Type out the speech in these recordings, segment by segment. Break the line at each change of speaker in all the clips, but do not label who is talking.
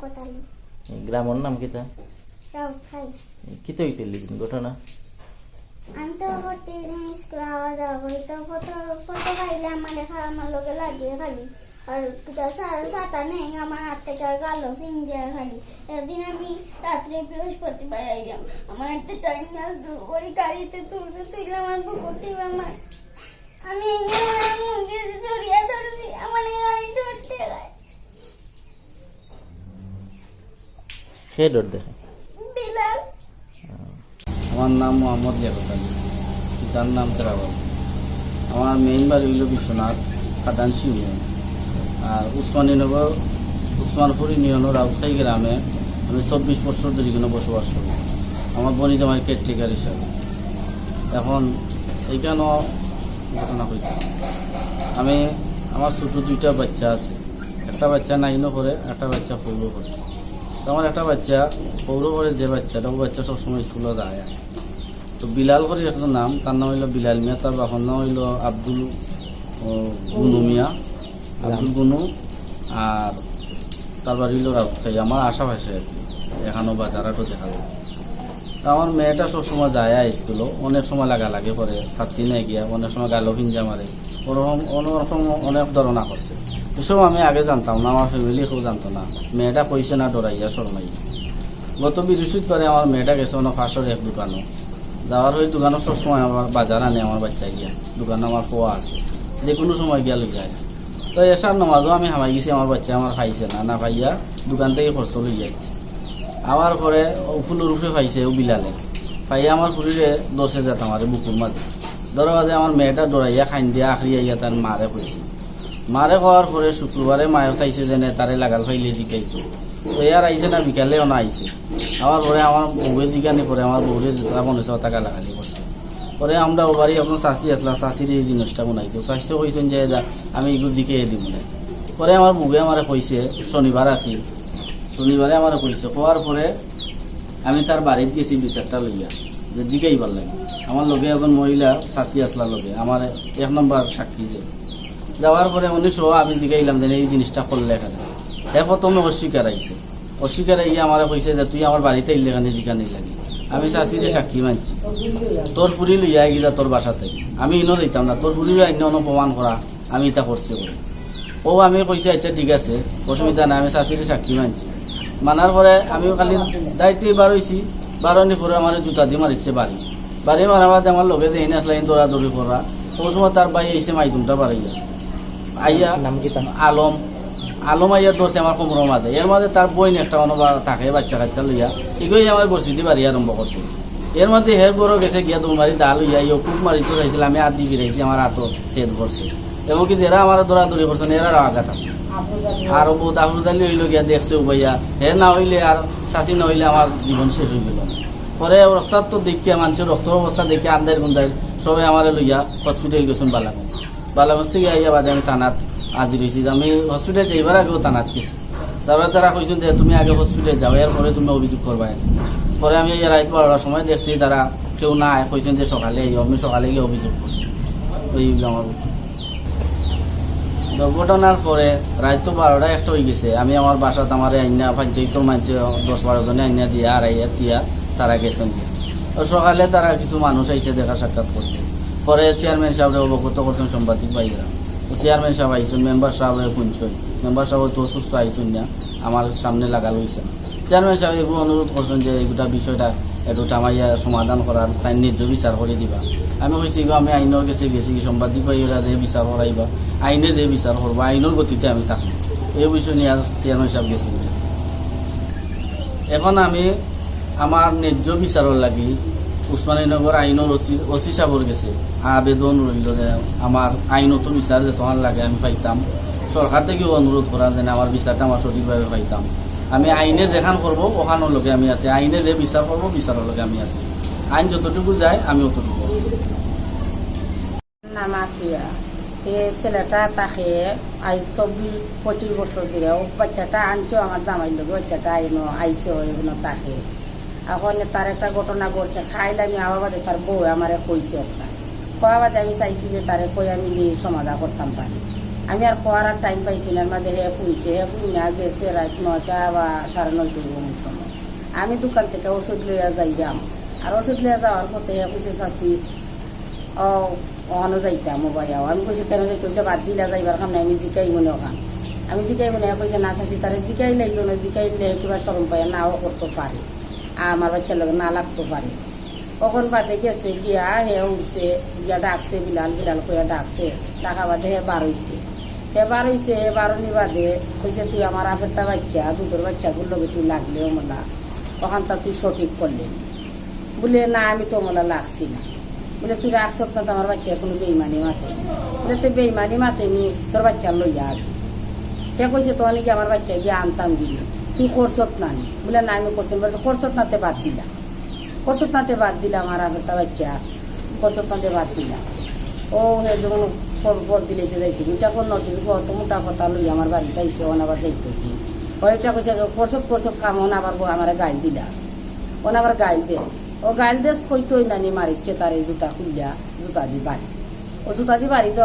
কোতালি
গ্রামের নাম কিতা
রাও খাই
কিতা হয়েছিল ঘটনা?
আমি তো প্রতিদিন স্কুল আওয়া যাওয়া করি তো ফটো ফটো পাইলে আমার লেখা আমার লোকে লাগিয়ে খালি আর কিতা সাতা নেই আমার হাত থেকে গেল ফিঞ্জে খালি একদিন আমি রাত্রে বৃহস্পতিবার আইলাম। আমার হাতে টাইম না ওই গাড়িতে তুলতে তুললে আমার বুকুরটি আমার আমি জড়িয়ে ধরেছি আমার গাড়ি ধরতে
সে ডর দেখে।
আমার নাম মোহাম্মদ লিয়াকত আলী। পিতার নাম তেরাবাবু আমার মেইন বাড়ি হইল বিশ্বনাথ কাদানসি ইউনিয়ন। আর উসমানীনগর উসমানপুর ইউনিয়নের আউটসাই গ্রামে আমি চব্বিশ বছর ধরে এখানে বসবাস করি। আমার বনি জামাই কেয়ারটেকার হিসাবে। এখন এইখানেও ঘটনা হয়েছে আমি আমার ছোটো দুইটা বাচ্চা আছে। একটা বাচ্চা নাইনও করে একটা বাচ্চা পৌর করে আমার একটা বাচ্চা পৌর যে বাচ্চাটা ও বাচ্চা সবসময় স্কুলে যায়। তো বিলাল করে একটা নাম তার নাম হইল বিলাল মিয়া তার বাবার নাম হইল আব্দুল গুনু মিয়া। আব্দুল গুনু। আর তার বাড়ি হইল রাউতখাই। আমার আশাপাশে এখানেও বাজারাটও দেখা যায়। তা আমার মেয়েটা সবসময় যায় স্কুলও অনেক সময় লাগা লাগে পরে ছাত্রী নেই গিয়া অনেক সময় গালো হিঞ্জা মারে। ওরকম ওরকম অনেক ধরনা করছে। এসব আমি আগে জানতাম না, আমার ফ্যামিলি কেউ জানতো না। মেয়েটা কইছে না ডরাইয়া শরমাই গত বৃহস্পতিবারে আমার মেয়েটা গেছে অনেক ফাঁসর এক দোকানও যাওয়ার ওই দোকানও সবসময় আমার বাজার আনে আমার বাচ্চা গিয়া দোকানে আমার পোয়া আছে। যে কোনো সময় গিয়া লই যায়। তো এসার নমাজও আমি হামাই গেছি আমার বাচ্চা আমার খাইছে না না খাইয়া দোকান থেকে খরচ লই যাচ্ছে আমার পরে ফুলের উপরে পাইছে ও বিলালে। পাইয়া আমার ফুলিরে দশ হাজার আমার বুকুর মাঝে ধরো আমার মেয়েটা দৌড়াইয়া খাইন দিয়া আখরি আইয়া তার মারে পড়ছে মারে খাওয়ার পরে শুক্রবারে মায়েও চাইছে যে তারে লাগাল ফাইলে জিকাইতো তো ইয়ার আইছে না বিকালেও না আইছে আমার পরে আমার বউয়ে জিকানি পরে আমার বউরে মনে হচ্ছে টাকা লাগালি করছে পরে আমরা ও আপনার চাষি আসলাম চাষির এই জিনিসটা বানাইতো চাষিও কইছেন যে আমি এগুলো দিকে দিব না পরে আমার বুকে আমার কইছে শনিবার আছি শনিবারে আমার কইছে কোয়ার পরে আমি তার বাড়িতে গেছি বিচারটা লইয়া যে দিকেই ভালো লাগে। আমার লগে এজন মহিলা চাষি আসলা লগে আমার এক নম্বর সাক্ষী যে। যাওয়ার পরে উনি সহ আমি দিকেইলাম যে এই জিনিসটা করলে এখানে। হে প্রথমে অস্বীকার আইছে অস্বীকার আইয়া আমার কইছে যে, তুই আমার বাড়িতে ইলে এখানে জিকানি লাগে আমি চাষিরে সাক্ষী মানছি। তোর পুরি লইয়া গিলা তোর বাসাতে আমি ইনো দিতাম না, তোর পুরি অন্য অন্য প্রমাণ করা, আমি এটা করছি বলে। ও আমি কইছি আচ্ছা ঠিক আছে, অসুবিধা নাই, আমি চাষিরে সাক্ষী মানছি। মানার পরে আমিও খালি দায়িত্বে বার হয়েছি বারণি পরে আমার জুতা দিয়ে মারিচ্ছে বাড়ি। বাড়ি মারা বাদে আমার লগে যে এনে আসলে দৌড়া দৌড়ি করা। ও সময় তার ভাই এসে মাইজুমটা বাড়াইয়া আইয়া
নাম কিতা
আলম আলম আইয়ার দোষে আমার কোমর মাঝে এর মাঝে তার বই একটা অনুবার থাকে বাচ্চা কাচ্চা লইয়া। এগুলোই আমার বসিতে বাড়ি আরম্ভ করছে। এর মধ্যে হের বড় গেছে গিয়া মারি দা লইয়া ইয়ে কুক মারি তো চাইছিল আমি আদি ফিরাইছি আমার হাতও সেদ করছে। এমনকি যারা আমার দৌড়াদৌড়ি করছে এরা আঘাত আছে। আর ও বহুত আফরুজালি হইল গিয়া দেখছে উবাইয়া হে না হইলে আর চাষি না হইলে আমার জীবন শেষ হয়ে গেল পরে রক্তাত্ম দেখিয়া মানুষের রক্তর অবস্থা দেখিয়া আন্দার গুন্দার সবাই আমার লইয়া হসপিটাল গেছেন বালাগঞ্জ থেকে আইয়া বাদে আমি থানাত আজি রয়েছি আমি হসপিটাল যাইবার আগেও থানাত গেছি। তারপরে তারা কইছেন যে তুমি আগে হসপিটাল যাও এর পরে তুমি অভিযোগ করবা। পরে আমি রাত বারোটার সময় দেখছি তারা কেউ না কইছেন যে সকালে আমি সকালে গিয়ে অভিযোগ করছি। ওই আমার দুর্ঘটনার পরে রাত তো বারোটা একটা হয়ে গেছে। আমি আমার বাসাত আমার আইনা পঞ্চায়েতর মানছে দশ বারো জনে আইনা দিয়া আইয়া দিয়া তারা গেছেন। সকালে তারা কিছু মানুষ আইছে দেখা সাক্ষাৎ করছে পরে চেয়ারম্যান সাহেব অবগত করছেন সাংবাদিক ভাইরা তো চেয়ারম্যান সাহেব আইসুন মেম্বার সাহেব শুনছেন। মেম্বার সাহেব তো অসুস্থ আইসুন না, আমার সামনে লাগা লইছে না। চেয়ারম্যান সাহেব এগুলো অনুরোধ করছেন যে এইটা বিষয়টা একটু টামাইয়া সমাধান করার, তাই ন্যায্য বিচার করে দিবা। আমি কইছি আমি আইনের কাছে গেছি কি সাংবাদিক ভাইয়েরা যে বিচার করাইবা, আইনে যে বিচার করব, আইনের গতিতে আমি থাকব। এই বিষয় নিয়ে চেয়ারম্যান সাহেব গেছি এখন আমি আমার ন্যায্য বিচারর লাগি উসমানীনগর আইনের অসি অসি সাহেবর গেছে আবেদন রইল যে আমার আইনত বিচার যে তোমার লাগে আমি পাইতাম। সরকার থেকেও অনুরোধ করা যেন আমার বিচারটা আমার সঠিকভাবে পাইতাম। আমি আইনে যেখান করব ওখানোর লগে আমি আছি। আইনে যে বিচার করব বিচারের লগে আমি আছি। আইন যতটুকু যায়, আমি অতটুকু আছি।
নাম আফিয়া এ ছেলেটা তাকে আজ চব্বিশ, পঁচিশ বছর ধরে ও বাচ্চাটা আনছো আমার জামাই লোক বাচ্চাটা আইনো আইসে এগুলো তাকে। এখন তার একটা ঘটনা ঘটছে খাইলে আমি আবার তার বউ আমারে কইছে একটা কয়া বাদে আমি চাইছি যে তারে কইয়া নিলে সমাধা করতাম পারি। আমি আর আর টাইম পাইছি না মাঝে হে ফুলছে হে ফুল না গেছে রাত নয়টা বা সাড়ে নয়টা সময়। আমি দোকান থেকে ওষুধ লইয়া যাইলাম আর ওষুধ লইয়া যাওয়ার পথে হে বুঝে চাচ্ছি ও, ওখানে যাইতাম মোবাইল আমি কইছি, কেন যাইতেছে? বাদ দিলা যাইবার কাম নাই আমি জিকাই মনে ওখান আমি জিকাই মনে কইছে, না চাচ্ছি তারা জিকাই লাগল না জিকাইলে কিবা সরম পায় নাও করতে পারে। আমার বাচ্চার লগে না লাগতে পারে। কখন বাদে গেছে গিয়া হে উঠছে, গিয়া ডাকছে বিলাল বিলাল কইয়া ডাকছে, ডাকা বাদে হে বার হে বার হইছে, হে বারনি বাদে, কইছে তুই আমার আপেরটা বাচ্চা দুটোর বাচ্চাগুলোর লগে তুই লাগলে মোলা ওখান তা তুই সঠিক করলি। বলে, না, আমি তো মোলা লাগছি না। বলে, তুই রাখছ না তো আমার বাচ্চা কোনো বেইমানি মাতে বলে তুই বেইমানি মাতে নি, তোর বাচ্চা লইয়া আগে হে কইছে তো অনেকে আমার বাচ্চা গিয়ে আনতাম দিলি তুই করছত না নি। বলে, না, আমি করছি বলে করছত নাতে বাদ দিলা। করছত তাঁতে বাদ দিলাম আর একটা বাচ্চা? কত তাঁতে বাদ দিলাম? ও হে যখন সরবত দিলেছে যাইতে দুটা কোন নদী কত মোটা কথা লই আমার বাড়ি পাইছে ওন আবার যাইতে কি ওইটা কইছে করছত করছত কাম ওন আবার আমার গাইল দিলাস ওন আবার গাইল দেস। ও গাইল দেশ কইতই নানি মারিচ্ছে তার এই জুতা খুলিয়া জুতা দি বাড়ি। ও জুতা দি বাড়ি তো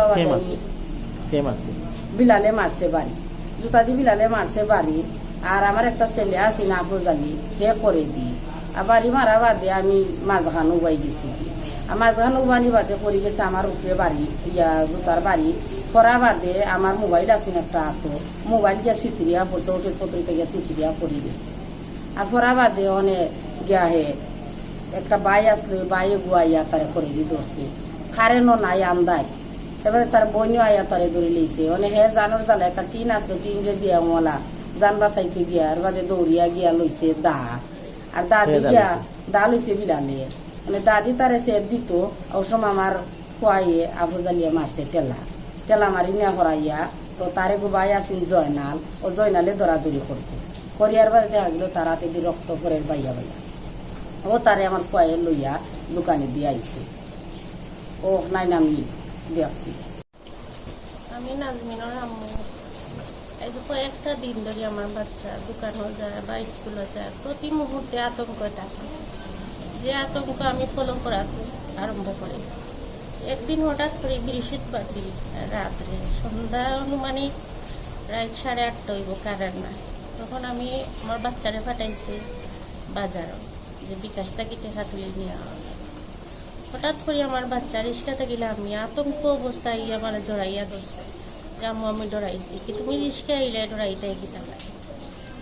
মারছে?
বিলালে মারছে বাড়ি। জুতা দি বিলালে মারছে বাড়ি। আর আমার একটা ছেলে আছে না বোঝালি হে করে দি। আর বাড়ি মারা বাদে আমি মাঝখান উবাই গেছি মাঝখান উবানি বাদে পড়ে গেছে আমার উপরে বাড়ি ইয়া জুতার বাড়ি করা বাদে আমার মোবাইল আছে একটা হাতে মোবাইল গিয়া চিত্রিয়া পড়ছে ওষুধ পত্রিকা গিয়া চিত্রিয়া পড়ে গেছে আর পড়া বাদে অনেক গিয়া হে একটা বাই আসলো বাই গুয়াইয়া তারে করে দি ধরছে কারেন্টও নাই আন্দায় এবারে তার বইনও আয়া তারে ধরে লইছে মানে হে জানোর জালে একটা টিন আসলো টিন যে দিয়া মলা জান বাঁচাইতে গিয়া আর বাদে দৌড়িয়া গিয়া লইছে দা আর দাদি
দা
গিয়া? দা লইছে বিলালে মানে দাদি তারে সে দিত ওসম আমার খুয়াইয়ে আবু জালিয়া মারছে টেলা টেলা মারি নিয়া হরাইয়া তো তারে গোবাই আসিন জয়নাল ও জয়নালে দৌড়াদৌড়ি করছে। করিয়ার বাদে দেখা গেল তার হাতে দিয়ে রক্ত করে বাইয়া বাইয়া। ও তারে আমার খুয়াইয়ে লইয়া দোকানে দিয়ে আইছে। ও নাই নামি দেখছি
আমি নাজমিনের আম্মু। এই কয়েকটা দিন ধরে আমার বাচ্চা দোকানও যায় বা স্কুলে যায়, প্রতি মুহূর্তে আতঙ্ক থাকে। যে আতঙ্ক আমি ফলো করা আরম্ভ করি। একদিন হঠাৎ করে বৃহস্পতিবার দিন রাত্রে, সন্ধ্যা অনুমানিক প্রায় সাড়ে আটটা হইব কারেন্ট না তখন আমি আমার বাচ্চারে পাঠাইছি বাজারও, যে বিকাশ থেকে টেকা তুলে নিয়ে হঠাৎ করে আমার বাচ্চা রিক্সাতে গেলে আমি আতঙ্ক অবস্থায় আমার জড়াইয়া ধরছে। যে আম্মু আমি ডরাইছি কি তুমি রিক্সা আইলে ডরাইতে লাগে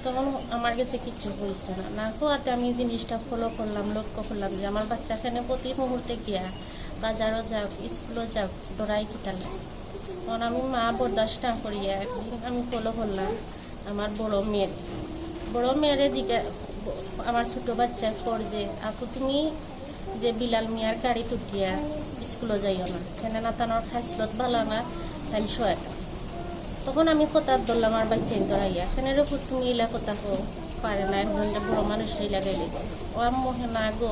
তখন আমার কাছে কিচ্ছু হয়েছে না। না হওয়াতে আমি জিনিসটা ফলো করলাম, লক্ষ্য করলাম যে আমার বাচ্চাখানে প্রতি মুহূর্তে গিয়া বাজারও যাক, স্কুলও যাক, ডরাই লাগে তখন আমি মা বরদাস্ত না করিয়া একদিন আমি ফলো করলাম আমার বড় মেয়ের। বড় মেয়েরে জিজ্ঞা আমার ছোট বাচ্চা কর যে, আপু, তুমি যে বিলাল মিয়ার গাড়ি টুকিয়া স্কুলে যাইও না। কেন না তানোর খাসলত ভালো না তাই শোয়াটা তখন আমি কথা ধরলাম? আর বাচ্চা ধরাইয়া এখানের উপর তুমি ইলা কথা পারে না, এখন মানুষ ইলা গেলে। ও আম্মু হে না গো,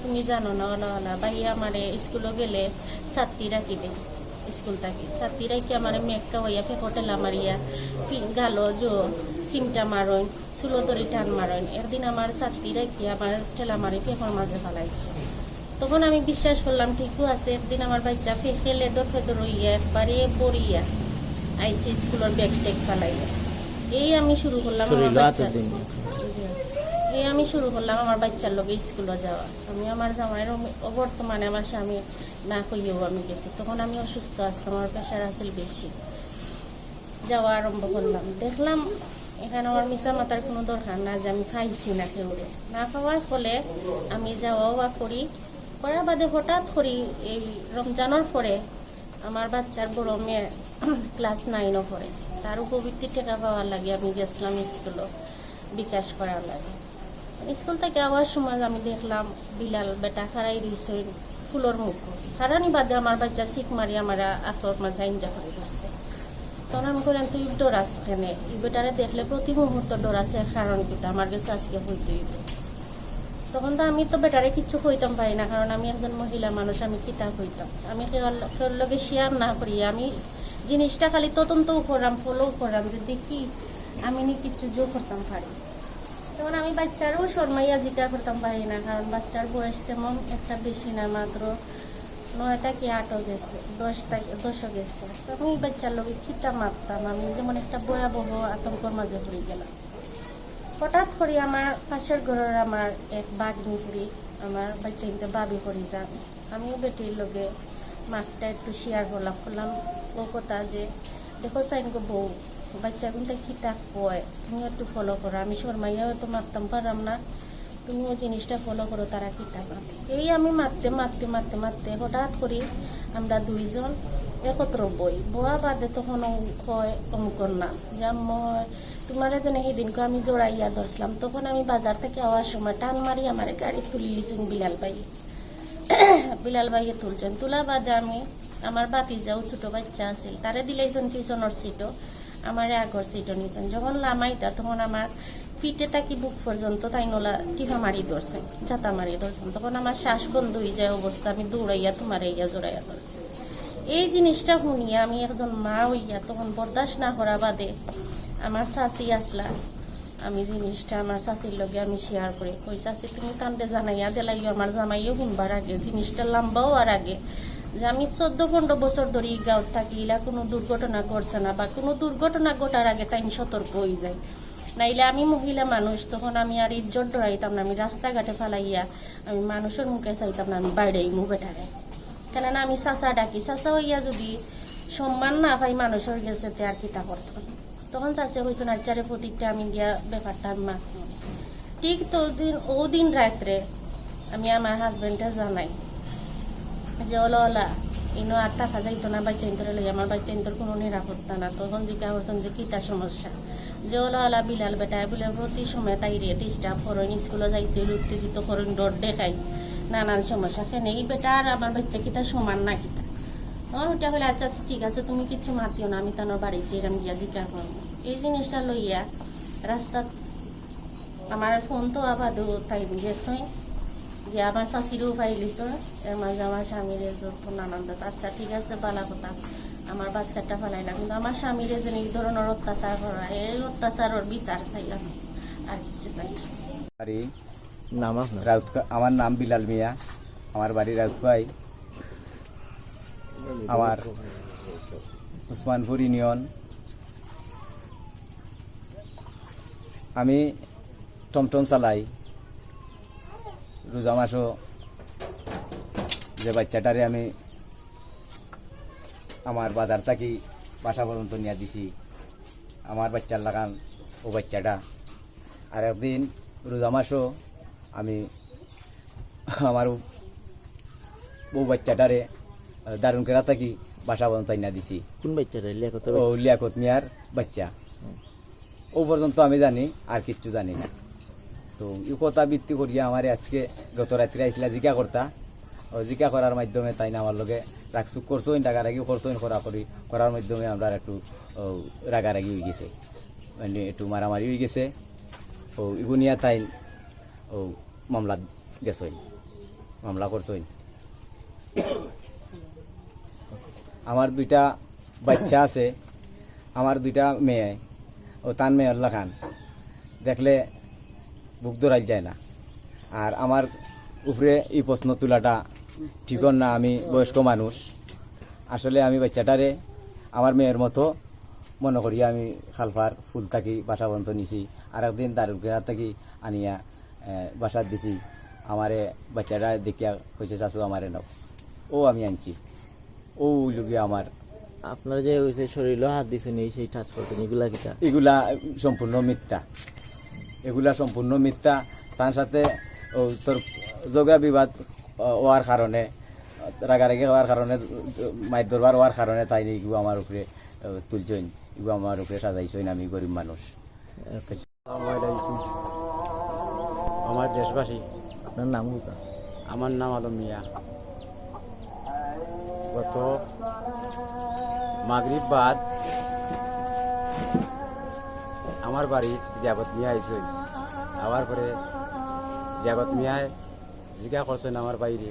তুমি জানো না ওলা ওলা ভাইয়া আমারে স্কুলে গেলে ছাত্রী রাখি দে স্কুল থাকি। ছাত্রী রাখি আমার মেঘকা হইয়া পেপটেলা মারিয়া গালো জো, সিমটা মারইন, চুলো দড়ি টান মারইন। একদিন আমার ছাত্রী রাখি আমার ঠেলা মারি পেপার মাঝে ফেলাইছে। তখন আমি বিশ্বাস করলাম, ঠিকও আছে। একদিন আমার বাচ্চা ফেলে দর ফেদর হইয়া একবারে বড়িয়া আইসি স্কুলের ব্যাগ টেক ফেলাইয়া এই আমি শুরু করলাম আমার বাচ্চা এই আমি শুরু করলাম আমার বাচ্চার লোকে স্কুলে যাওয়া। আমি আমার জামাইয়ের অম- বর্তমানে আমার স্বামী না কইয়েও আমি গেছি। তখন আমি অসুস্থ আসতাম আমার প্রেশার আসল বেশি। যাওয়া আরম্ভ করলাম। দেখলাম এখানে আমার মিশা মাতার কোনো দরকার না যে আমি খাইছি না কেউরে না খাওয়ার ফলে আমি যাওয়া করি। করার বাদে হঠাৎ করি এই রমজানের পরে আমার বাচ্চার বড় মেয়ে ক্লাস নাইনও পড়ে। তার উপবৃত্তি টাকা পাওয়ার লাগে আমি গেছিলাম স্কুলে বিকাশ করার লাগে। স্কুল থেকে আওয়ার সময় আমি দেখলাম, বিলাল বেটা খারাই দিয়েছে ফুলোর মুখ। হারানি বাদে আমার বাচ্চা শিখ মারি আমার আতর মাঝে ইঞ্জা করে দিচ্ছে তখন করেন তুই ডরাস কেনে। ই বেটারে দেখলে প্রতি মুহূর্ত ডরাছে কারণ কিন্তু আমার কাছে আজকে হইতে হইবে তখন তো আমি তো বেটারে কিচ্ছু হইতাম পারি না, কারণ আমি একজন মহিলা মানুষ, আমি কিতাব হইতাম আমি কেউর লগে শেয়ার না করি, আমি জিনিসটা খালি তদন্তও করলাম ফলো করলাম যে দেখি আমি নি কিছু যোগ করতাম পারি। তখন আমি বাচ্চারও শর্মাইয়া জিজ্ঞা করতাম পারি না, কারণ বাচ্চার বয়স তেমন একটা বেশি না, মাত্র নয়টা কি আটও গেছে দশ দশটা, দশও গেছে। তখন বাচ্চার লোকে খিটা মারতাম, আমি যেমন একটা ভয়াবহ আতঙ্কর মাঝে পড়ে গেলাম। হঠাৎ করে আমার পাশের ঘরের আমার এক বাগনি করি আমার বাচ্চা বাবি করে যান। আমিও বেটির লোকে মাঠটা একটু শেয়ার করলাম করলাম। ও কথা যে, দেখো সাইনকে বউ, বাচ্চা কিন্তু খিটা কয়? তুমি একটু ফলো করো। আমি শর্মাইয়াও তো মারতাম, পারলাম না। তুমিও জিনিসটা ফলো করো, তারা কিতা মারতে এই আমি মারতে মারতে মারতে মারতে হঠাৎ করে আমরা দুইজন একত্র বই। বোয়া বাদে তখন কয় অঙ্কন না যে মই তোমার যেন সেদিনকে আমি জোড়াইয়া ধরছিলাম, তখন আমি বাজার থেকে আওয়ার সময় টান মারি আমার গাড়ি তুলি লিছেন বিলাল ভাই বিলাল ভাইয়ে তুলছেন, তোলা বাদে আমি আমার বাতি যাও ছোট বাচ্চা আছিল, তারে দিলেছেন পিছনের সিটও, আমার আগর সিটও নিয়েছেন যখন লামাইটা তখন আমার পিঠে তাকি বুক পর্যন্ত তাই নলা টিফা মারি ধরছেন জাতা মারি ধরছেন। তখন আমার শ্বাস বন্ধ হয়ে যায় অবস্থা, আমি দৌড়াইয়া তোমার ইয়া জোড়াইয়া ধরছি। এই জিনিসটা শুনিয়া আমি একজন মা হইয়া তখন বরদাস্ত না করা বাদে আমার আসলা, আমি জিনিসটা আমার শাশির লগে আমি শেয়ার করে। কই শাশি তুমি তান্তে জানাইয়া দিলাইও আমার জামাইও শুনবার আগে, জিনিসটা লম্বাও আর আগে। যে আমি চোদ্দ পনেরো বছর ধরে এই গাঁৱত থাকি ইলা কোনো দুর্ঘটনা ঘটছে না বা কোনো দুর্ঘটনা ঘটার আগে তাই সতর্ক হয়ে যায় নাইলে আমি মহিলা মানুষ, তখন আমি আর ইজ্জত ডরাইতাম না, আমি রাস্তাঘাটে ফেলাইয়া আমি মানুষের মুখে চাইতাম না, আমি বাইরেই মুখ বেটারে। কেননা আমি চাচা ডাকি, চাচা হইয়া যদি সম্মান না পাই মানুষের গেছে তে আর কিতা করতাম তখন চাচা হয়েছে নাচারে প্রতিটা আমি গিয়া ব্যাপারটা মাত ঠিক তো দিন ও দিন রাত্রে আমি আমার হাজবেন্ডে জানাই যে, ওলা ওলা, ইনো আর টাকা যাইতো না বাচ্চা ইন্তরে লই আমার বাচ্চা ইন্তর কোনো নিরাপত্তা না। তখন জিজ্ঞাসা করছেন যে কিতা সমস্যা? যে, ওলা ওলা, বিলাল বেটা, বলে, প্রতি সময় তাই রে, ডিস্টার্ব করেন, স্কুলে যাইতে উত্তেজিত করেন, ডর দেখাই নানান সমস্যা। কেন, এই বেটা আর আমার বাচ্চা কিতা সমান না কিতা তখন ওটা হলে আচ্ছা ঠিক আছে, তুমি কিছু মাতিও না, আমি তানোর বাড়িতে এরম গিয়া জিজ্ঞাসা করব। এই জিনিসটা লইয়া রাস্তা আমার ফোন তো আবার তাই গেছই যে আমার শাশিরও পাইলিস এর মাঝে আমার স্বামীর ফোন আনন্দ। আচ্ছা ঠিক আছে বালা কথা? আমার বাচ্চাটা ফেলাইলাম কিন্তু আমার স্বামীর যে এই ধরনের অত্যাচার করা, এই অত্যাচারের বিচার চাইলাম আর কিছু চাই না।
নাম
আমার নাম বিলাল মিয়া, আমার বাড়ি রাউতকাই আমার উসমানপুর ইউনিয়ন আমি টমটম চালাই। রোজা মাসও যে বাচ্চাটারে আমি আমার বাজার থাকি বাসা পর্যন্ত নিয়ে দিছি, আমার বাচ্চার লাগান ও বাচ্চাটা। আর একদিন রোজা মাসও আমি আমার বউ বাচ্চাটারে দারুণ কেরা থাকি বাসা পর্যন্ত না দিছি।
কোন বাচ্চাটা লিয়া কত
ও লিয়াকত মিয়ার বাচ্চা। ও পর্যন্ত আমি জানি আর কিচ্ছু জানি না। তো এই কথা ভিত্তি করিয়া আমার আজকে গত রাত্রে আইসলা জিকা করতা। ও জিকা করার মাধ্যমে তাই না আমার লগে রাগসুক করছ রাগারাগি করছ করা করি করার মাধ্যমে আমরা একটু রাগারাগি হয়ে গেছে। মানে একটু মারামারি হয়ে গেছে। ও ইগুনিয়া তাই ও মামলা গেছই মামলা করছই আমার দুইটা বাচ্চা আছে, আমার দুইটা মেয়ে, ও তান মেয়ে আল্লাহ খান। দেখলে বুক দৌড়াই যায় না। আর আমার উপরে এই প্রশ্ন তোলাটা ঠিক না, আমি বয়স্ক মানুষ। আসলে আমি বাচ্চাটারে আমার মেয়ের মতো মনে করি আমি খালফার ফুল থাকি, বাসা বন্ধ নিছি আর একদিন দারুকেরা থাকি আনিয়া বাসার দিছি। আমারে বাচ্চাটা দেখিয়া কইছে, চাচু, আমারে নাও। ও আমি আনছি। ও লুকিয়ে আমার।
আপনার যে ওই যে শরীরে হাত দিছেন এই সেই টাচ করছেন এগুলা কিটা?
এগুলা সম্পূর্ণ মিথ্যা। এগুলা সম্পূর্ণ মিথ্যা। তার সাথে ও তোর যোগা বিবাদ হওয়ার কারণে রাগারাগি হওয়ার কারণে মাইর দরবার হওয়ার কারণে তাই এগুলো আমার উপরে ও, তুলছইন এগুলো আমার উপরে সাজাইছইন আমি গরিব মানুষ।
আমার দেশবাসী।
আপনার নাম
আমার নাম আলম মিয়া। গত মাগরিব বাদ আমার বাড়ি জাগত মিয়া আইসই আবার পরে জাগত মিয়ায় জিজ্ঞা করছেন আমার বাইরে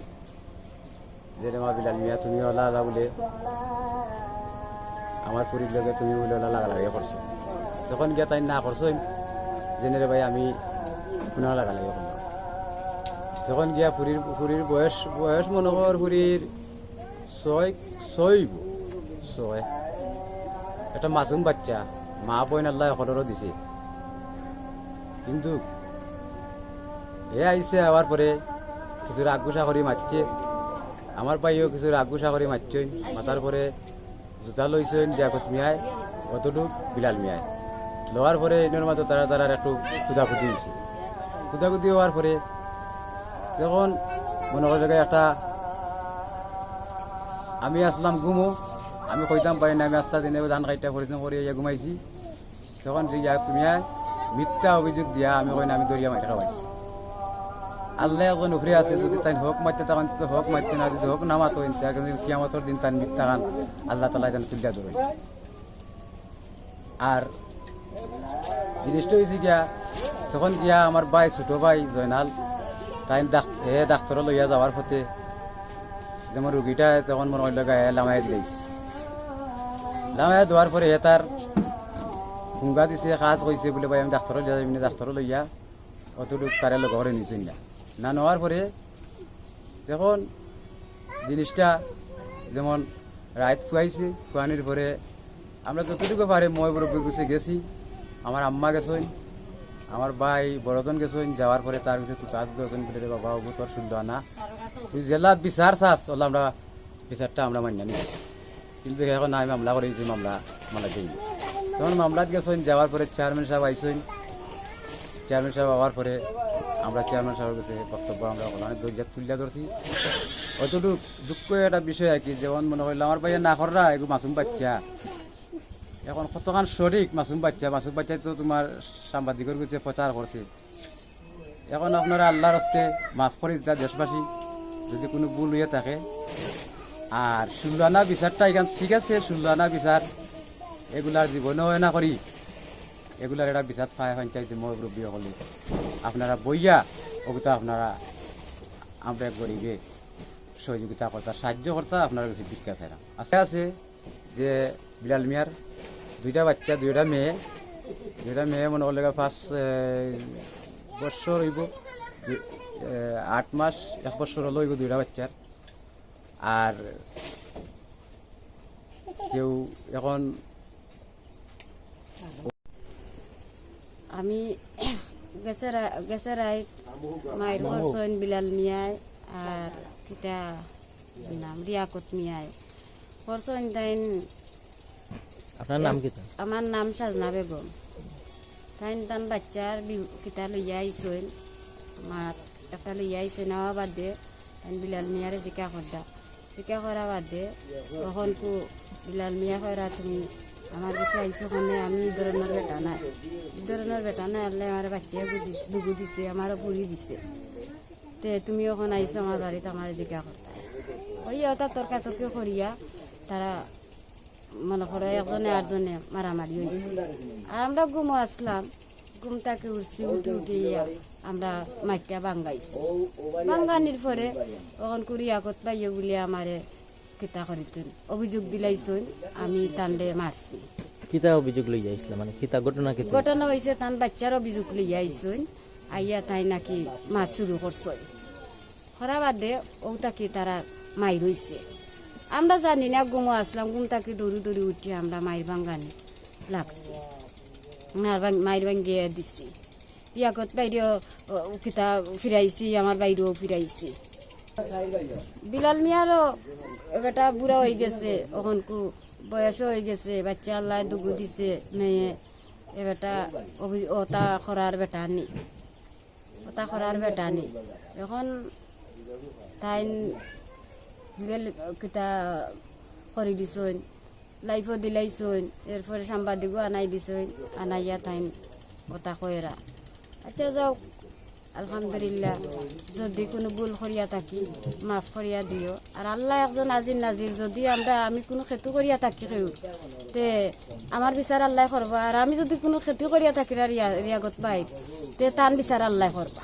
যে মা বিলাল মিয়া, তুমি ওলা আলা বলে। আমার পুরীর লগে তুমি বলে ওলা লাগা লাগে করছ। যখন গিয়া তাই না করছ জেনে ভাই আমি পুনঃ লাগা লাগে করলাম। যখন গিয়া পুরীর পুরীর বয়স বয়স মনে কর পুরীর
ছয় ছয় ছয়। একটা মাসুম বাচ্চা। মা বোন আল্লাহ এখনেরও দিছে। কিন্তু এ আইসে আবার পরে কিছু রাগুসা করে মারছে আমার পাইও কিছু রাগুসা করে মারছে মাতার পরে জুতা লইছেন জাগত মিয়ায় অতটুক বিলাল মিয়ায় লওয়ার পরে এনের মতো তারা তারা একটু খুদাখুদি হয়েছে খুদাখুদি হওয়ার পরে যখন মনে করে একটা আমি আসলাম ঘুমো। আমি কইতাম পারি না আমি আস্তা দিনে ধান কাইটা পরিশ্রম করে ইয়া ঘুমাইছি। তখন তুমি মিথ্যা অভিযোগ দিয়া, আমি কই না আমি দরিয়া মাইটা খাওয়াইছি আল্লাহ এখন উফরে আছে, যদি তাই হোক মারতে তখন হোক মারতে না, যদি হোক নামাতো কিয়ামতর দিন তাই মিথ্যা খান আল্লাহ তালা যেন তুলিয়া ধরে আর জিনিসটা হয়েছে গিয়া তখন গিয়া আমার ভাই ছোট ভাই জয়নাল তাই ডাক্তার লইয়া যাওয়ার পথে যেমন রুগীটা তখন মনে হইল গায়ে লামাই দিয়েছে লামাই দেওয়ার পরে হে তার হুঙ্গা দিছে কাজ কইছে বলে ভাই আমি ডাক্তার লইয়া যাবি লইয়া অতটুক তারে লোক ঘরে নিচুন না না নেওয়ার পরে যখন জিনিসটা যেমন রাত খুয়াইছে খুয়ানির পরে আমরা যতটুকু পারে মই বড় গেছি আমার আম্মা গেছেন আমার ভাই বড়জন গেছেন যাওয়ার পরে তার ভিতরে তুই কাজ গেছেন বলে বাবা ওগো তোর শুনল না। তুই জেলা বিচার চাস, ওলা আমরা বিচারটা আমরা মান্য নিই কিন্তু এখন আমি মামলা করেছি, মামলা মামলা দিই তখন মামলাত গেছেন যাওয়ার পরে চেয়ারম্যান সাহেব আইসেন চেয়ারম্যান সাহেব আওয়ার পরে আমরা চেয়ারম্যান সাহেবের কাছে বক্তব্য আমরা ওখানে দরজা তুলিয়া ধরছি। অতটুকু দুঃখ একটা বিষয় আর কি, যেমন মনে করলে আমার ভাইয়ের না কররা এগুলো মাসুম বাচ্চা। এখন কতখান সঠিক মাসুম বাচ্চা মাসুম বাচ্চা তো তোমার সাংবাদিকের কাছে প্রচার করছে। এখন আপনারা আল্লাহর হস্তে মাফ করে দিতা দেশবাসী, যদি কোনো ভুল হয়ে থাকে। আর ষোলো বিচারটা এখান ঠিক আছে ষোলো বিচার এগুলার জীবনেও না করি। এগুলার এটা বিচার পায় মই রবি হলে। আপনারা বইয়া ওগুতা আপনারা আমরা গরিবে সহযোগিতা করতা, সাহায্য করতা আপনার কাছে ভিক্ষা আছে আছে যে বিলাল মিয়ার দুইটা বাচ্চা দুইটা মেয়ে। দুইটা মেয়ে মনে করলে পাঁচ বছর হইব। আট মাস এক বছর হলো হইব দুইটা বাচ্চার। আর কেউ এখন
আমি গেছে গেছে রাইত মায়ের করছেন বিলাল মিয়ায় আর কিটা নাম রিয়াকত মিয়ায় করছেন তাইন
আপনার নাম কি
আমার নাম সাজনা বেগম। তাইন তান বাচ্চার কিতা লইয়া আইসইন। মাত একটা লইয়া আইসইন আওয়া বাদ তাইন বিলাল মিয়ারে জিকা করদা। জিকা করা বাদ তখন কু বিলাল মিয়া করা তুমি আমার কাছে আইসো কারণে আমি এই ধরনের বেটা নাই। এই ধরনের বেটা নাই আল্লাহ আমার বাচ্চা দুগু দিছে আমার পুরি দিছে। তে তুমি ওখানে আইসো আমার বাড়িতে, আমার জিকা করতে ওই ওটা তর্কাতর্কি করিয়া তারা মনে করো একজনে আটজনে মারামারি হয়েছে। আর আমরা ঘুমো আসলাম ঘুম তাকে উঠছি উঠে উঠে আমরা মাইটা বাঙ্গাইছি বাঙ্গানির পরে তখন করি আগত পাইয়ে বলে আমারে কিতা করিতেন অভিযোগ দিলাইছুন আমি তান্ডে মারছি।
কিতা অভিযোগ লই যাইছিল মানে কিতা ঘটনা কি
ঘটনা হয়েছে তান বাচ্চার অভিযোগ লইয়া আইসুন আইয়া তাই নাকি মাছ শুরু করছই খরা বাদে ও তাকি তারা মাই রইছে আমরা জানি না, গুমো আসলাম গুম তাকে দৌড়ি দৌড়ি উঠি আমরা মায়ের বাঙ্গানি লাগছি। মায়ের বাং- মায়ের ভাঙ্গিয়ে দিছি। ইয়াকত বাইরেও কিতা ফিরাইছি, আমার বাইরেও ফিরাইছি। বিলাল মিয়ারও বেটা বুড়া হয়ে গেছে ওখান কু বয়সও হয়ে গেছে, বাচ্চা আল্লাহ দুগু দিছে, মেয়ে, এ বেটা ওটা খরার বেটা নি। ওটা খরার বেটা নি। এখন তাই কিতা করে দিছইন লাইফও দিলাইছইন এরপরে সাংবাদিকও আনাই দিছইন আনাইয়া তাইন ওটা কইরা। আচ্ছা যাও, আলহামদুলিল্লাহ, যদি কোনো ভুল করিয়া থাকি, মাফ করিয়া দিও। আর আল্লাহ একজন আজির নাজির যদি আমরা, আমি কোনো খেতু করিয়া থাকি কেউ, তে আমার বিচার আল্লাহ করবা। আর আমি যদি কোনো খেতু করিয়া থাকি, রিয়া রিয়াগত পাই, তে তান বিচার আল্লাহ করবা।